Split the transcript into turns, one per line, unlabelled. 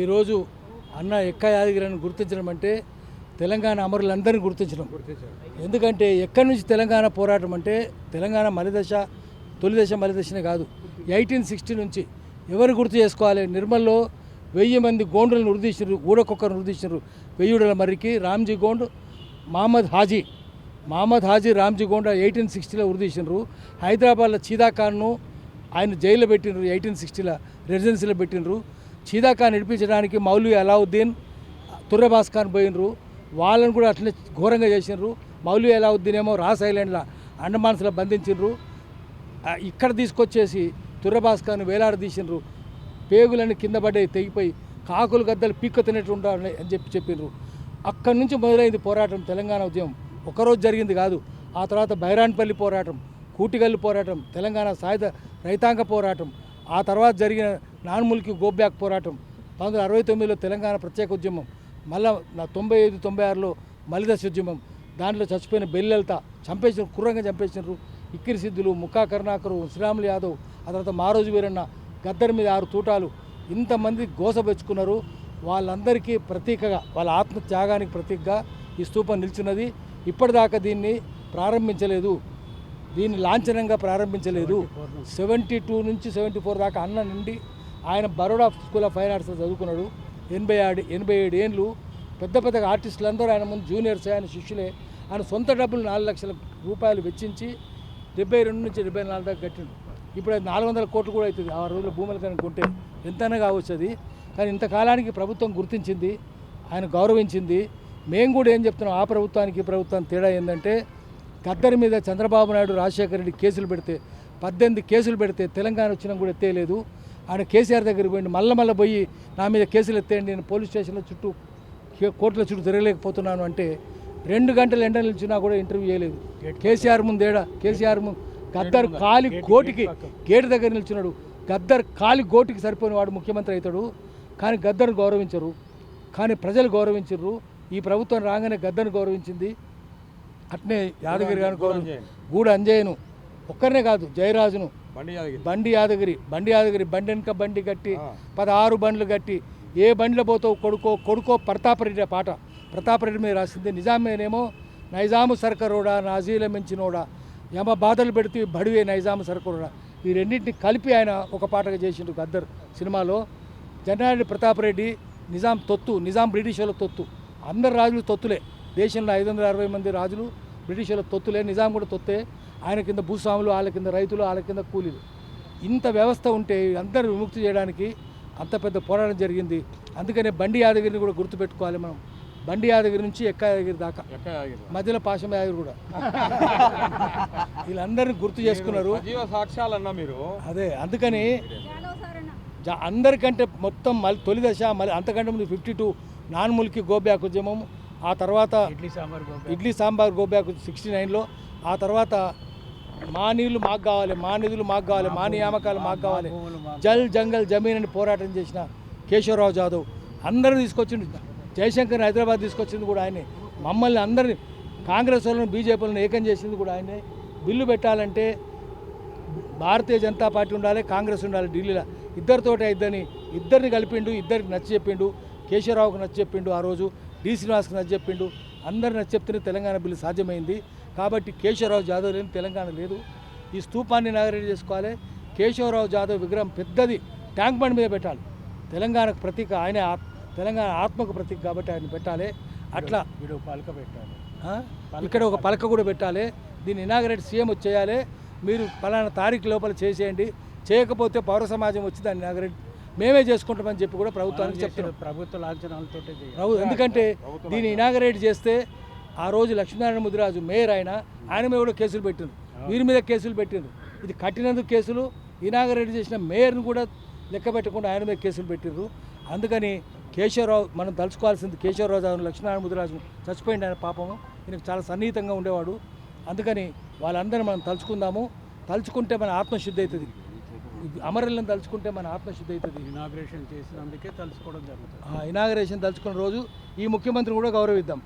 ఈరోజు అన్న ఎక్క యాదగిరిని గుర్తించడం అంటే తెలంగాణ అమరులందరినీ గుర్తించడం. ఎందుకంటే ఎక్కడి నుంచి తెలంగాణ పోరాటం అంటే తెలంగాణ మలిదశ తొలి దశ మలిదశనే కాదు. ఎయిటీన్ సిక్స్టీ నుంచి ఎవరు గుర్తు చేసుకోవాలి? నిర్మల్లో వెయ్యి మంది గోండులను ఉరిదీసినారు ఊడకొక్కరు ఉరిదీసినారు వెయ్యుడల మర్రికి రామ్జీ గోండ్ మహమ్మద్ హాజీ. మహమ్మద్ హాజీ రామ్జీ గోండ్ ఎయిటీన్ సిక్స్టీలో ఉరిదీసినారు హైదరాబాద్లో చీదా ఖాన్ను ఆయన జైల్లో పెట్టినరు ఎయిటీన్ సిక్స్టీలో రెసిడెన్సీలో పెట్టినరు చీదాకా నడిపించడానికి మౌలవి అలావుద్దీన్ తుర్రబాస్ పోయినరు. వాళ్ళని కూడా అట్లనే ఘోరంగా చేసినారు. మౌలవి అలావుద్దీన్ ఏమో రాస్ ఐలాండ్లో అండమాన్స్లో బంధించిండ్రు ఇక్కడ తీసుకొచ్చేసి తుర్రబాస్ వేలాడదీసినరు పేగులని పేగులన్నీ కింద పడ్డాయి తెగిపోయి కాకులు గద్దలు పీక్క తినట్టు ఉండాలి అని చెప్పి చెప్పిండ్రు అక్కడి నుంచి మొదలైంది పోరాటం తెలంగాణ ఉద్యమం. ఒకరోజు జరిగింది కాదు ఆ తర్వాత బైరాన్పల్లి పోరాటం కూటిగల్లు పోరాటం తెలంగాణ సాయుధ రైతాంగ పోరాటం ఆ తర్వాత జరిగిన నాన్ముల్కి గోబ్యాక్ పోరాటం పంతొమ్మిది వందల అరవై తొమ్మిదిలో తెలంగాణ ప్రత్యేక ఉద్యమం మళ్ళా నా తొంభై ఐదు తొంభై ఆరులో మలిదశ ఉద్యమం దాంట్లో చచ్చిపోయిన బెల్లెల్త చంపేసిన క్రూరంగా చంపేసినారు. ఇక్కిరి సిద్ధులు ముక్కా కరుణాకరు శ్రీరాములు యాదవ్ ఆ తర్వాత మారోజు వీరన్న గద్దర్ మీద ఆరు తూటాలు ఇంతమంది గోసపెచ్చుకున్నారు వాళ్ళందరికీ ప్రతీకగా వాళ్ళ ఆత్మ త్యాగానికి ప్రతీకగా ఈ స్తూపం నిలిచినది. ఇప్పటిదాకా దీన్ని ప్రారంభించలేదు. దీన్ని లాంఛనంగా ప్రారంభించలేదు. సెవెంటీ టూ నుంచి సెవెంటీ ఫోర్ దాకా అన్న నుండి ఆయన Baroda school of fine arts చదువుకున్నాడు. ఎనభై ఆడు ఎనభై ఏడు ఏండ్లు పెద్ద పెద్ద ఆర్టిస్టులు అందరూ ఆయన ముందు జూనియర్స్ ఆయన శిష్యులే. ఆయన సొంత డబ్బులు నాలుగు లక్షల రూపాయలు వెచ్చించి డెబ్బై రెండు నుంచి డెబ్బై నాలుగు దాకా కట్టిండు. ఇప్పుడు అది నాలుగు వందల కోట్లు కూడా అవుతుంది. ఆ రోజుల భూములు కనుక కొంటే ఎంతైనా కావచ్చు అది. కానీ ఇంతకాలానికి ప్రభుత్వం గుర్తించింది ఆయన గౌరవించింది. మేము కూడా ఏం చెప్తున్నాం? ఆ ప్రభుత్వానికి ఈ ప్రభుత్వానికి తేడా ఏంటంటే గద్దరి మీద చంద్రబాబు నాయుడు రాజశేఖర రెడ్డి కేసులు పెడితే పద్దెనిమిది కేసులు పెడితే తెలంగాణ వచ్చినా కూడా ఎత్తేయలేదు. ఆయన కేసీఆర్ దగ్గరికి పోయింది మళ్ళీ మళ్ళీ పోయి నా మీద కేసులు ఎత్తేయండి నేను పోలీస్ స్టేషన్లో చుట్టూ కోర్టుల చుట్టూ తిరగలేకపోతున్నాను అంటే రెండు గంటలు ఎండ నిలిచినా కూడా ఇంటర్వ్యూ చేయలేదు. కేసీఆర్ ముందేడా కేసీఆర్ ముందు గద్దర్ కాలి గోటికి గేటు దగ్గర నిల్చున్నాడు. గద్దర్ కాలి గోటికి సరిపోయిన వాడు ముఖ్యమంత్రి అవుతాడు. కానీ గద్దర్ను గౌరవించరు. కానీ ప్రజలు గౌరవించరు. ఈ ప్రభుత్వం రాగానే గద్దర్ను గౌరవించింది. అట్నే యాదగిరి గౌరవం గూడ అంజయ్యను ఒక్కరినే కాదు జయరాజును.
బండి యాదగిరి.
బండి యాదగిరి బండి యాదగిరి బండి వెనక బండి కట్టి పదహారు బండ్లు కట్టి ఏ బండిలో పోతావు కొడుకో కొడుకో ప్రతాపరెడ్డి ఆ పాట. ప్రతాపరెడ్డి మీద రాసింది నిజామేనేమో నైజాము సర్కరోడా నాజీల మించినోడా యమ బాధలు పెడితే బడివే నైజాము సర్కరోడా. ఈ రెండింటిని కలిపి ఆయన ఒక పాటగా చేసిండు గద్దర్ సినిమాలో. జనారెడ్డి ప్రతాపరెడ్డి నిజాం తొత్తు నిజాం బ్రిటిష్ వాళ్ళ తొత్తు. అందరు రాజులు తొత్తులే. దేశంలో ఐదు వందల అరవై మంది రాజులు బ్రిటిష్ వాళ్ళ తొత్తులే నిజాం కూడా తొత్తే ఆయన కింద భూస్వాములు వాళ్ళ కింద రైతులు వాళ్ళ కింద కూలీలు. ఇంత వ్యవస్థ ఉంటే అందరూ విముక్తి చేయడానికి అంత పెద్ద పోరాటం జరిగింది. అందుకనే బండి యాదగిరిని కూడా గుర్తుపెట్టుకోవాలి మనం. బండి యాదగిరి నుంచి ఎక్క యాదగిరి దాకా. మధ్యలో పాశం యాదగిరి కూడా. వీళ్ళందరినీ గుర్తు చేసుకున్నారు.
సజీవ సాక్ష్యాలన్నా మీరు.
అదే అందుకని జా- అందరికంటే మొత్తం మళ్ళీ తొలి దశ మళ్ళీ అంతకంటే ముందు fifty two non Mulki go back ఉద్యమం ఆ తర్వాత
idli sambar Gopi
idli sambar go back sixty నైన్లో ఆ తర్వాత మా నీళ్ళు మాకు కావాలి మా నిధులు మాకు కావాలి మా నియామకాలు మాకు కావాలి. జల్ జంగల్ జమీన్ అని పోరాటం చేసిన కేశవరావు జాదవ్ అందరూ తీసుకొచ్చిండు. జయశంకర్ హైదరాబాద్ తీసుకొచ్చింది కూడా ఆయనే. మమ్మల్ని అందరిని కాంగ్రెస్ వాళ్ళని బీజేపీ వాళ్ళని ఏకం చేసింది కూడా ఆయనే. బిల్లు పెట్టాలంటే భారతీయ జనతా పార్టీ ఉండాలి కాంగ్రెస్ ఉండాలి ఢిల్లీలో ఇద్దరితోటి అయిద్దని ఇద్దరిని కలిపిండు ఇద్దరికి నచ్చ చెప్పిండు కేశవరావుకు నచ్చ చెప్పిండు ఆ రోజు. డి శ్రీనివాస్కి నచ్చ చెప్పిండు. అందరు నచ్చ చెప్తేనే తెలంగాణ బిల్లు సాధ్యమైంది. కాబట్టి కేశవరావు జాదవ్ లేని తెలంగాణ లేదు. ఈ స్తూపాన్ని నాగరేట్ చేసుకోవాలి. కేశవరావు జాదవ్ విగ్రహం పెద్దది. ట్యాంక్ బండ్ మీద పెట్టాలి. తెలంగాణకు ప్రతీక ఆయన తెలంగాణ ఆత్మకు ప్రతీక కాబట్టి ఆయన పెట్టాలి. అట్లా
వీడు పలక పెట్టాడు
ఆ? ఇక్కడ ఒక పలక కూడా పెట్టాలి. దీన్ని ఇనాగరేట్ సీఎం వచ్చేయాలి. మీరు పలానా తారీఖు లోపల చేసేయండి. చేయకపోతే పౌర సమాజం వచ్చి దాన్ని ఇనాగరేట్ మేమే చేసుకుంటామని చెప్పి కూడా ప్రభుత్వానికి చెప్తున్నాం.
ప్రభుత్వ లాంఛనాలతో
ప్రభు ఎందుకంటే దీన్ని ఇనాగరేట్ చేస్తే ఆ రోజు లక్ష్మీనారాయణ ముదిరాజు మేయర్ ఆయన ఆయన మీద కూడా కేసులు పెట్టిండ్రు. వీరి మీద కేసులు పెట్టిండ్రు. ఇది కట్టినందుకు కేసులు ఇనాగరేట్ చేసిన మేయర్ని కూడా లెక్క పెట్టకుండా ఆయన మీద కేసులు పెట్టిండ్రు. అందుకని కేశవరావు మనం తలుచుకోవాల్సింది కేశవరావు జాదవ్ లక్ష్మీనారాయణ ముదిరాజు చచ్చిపోయింది ఆయన పాపము. ఈయనకు చాలా సన్నిహితంగా ఉండేవాడు. అందుకని వాళ్ళందరినీ మనం తలుచుకుందాము. తలుచుకుంటే మన ఆత్మశుద్ధి అవుతుంది. అమరులను తలుచుకుంటే మన ఆత్మశుద్ధి అవుతుంది
ఇనాగ్రేషన్ చేసినందుకే తెలుసుకోవడం జరుగుతుంది.
ఇనాగరేషన్ తలుచుకున్న రోజు ఈ ముఖ్యమంత్రిని కూడా గౌరవిద్దాం.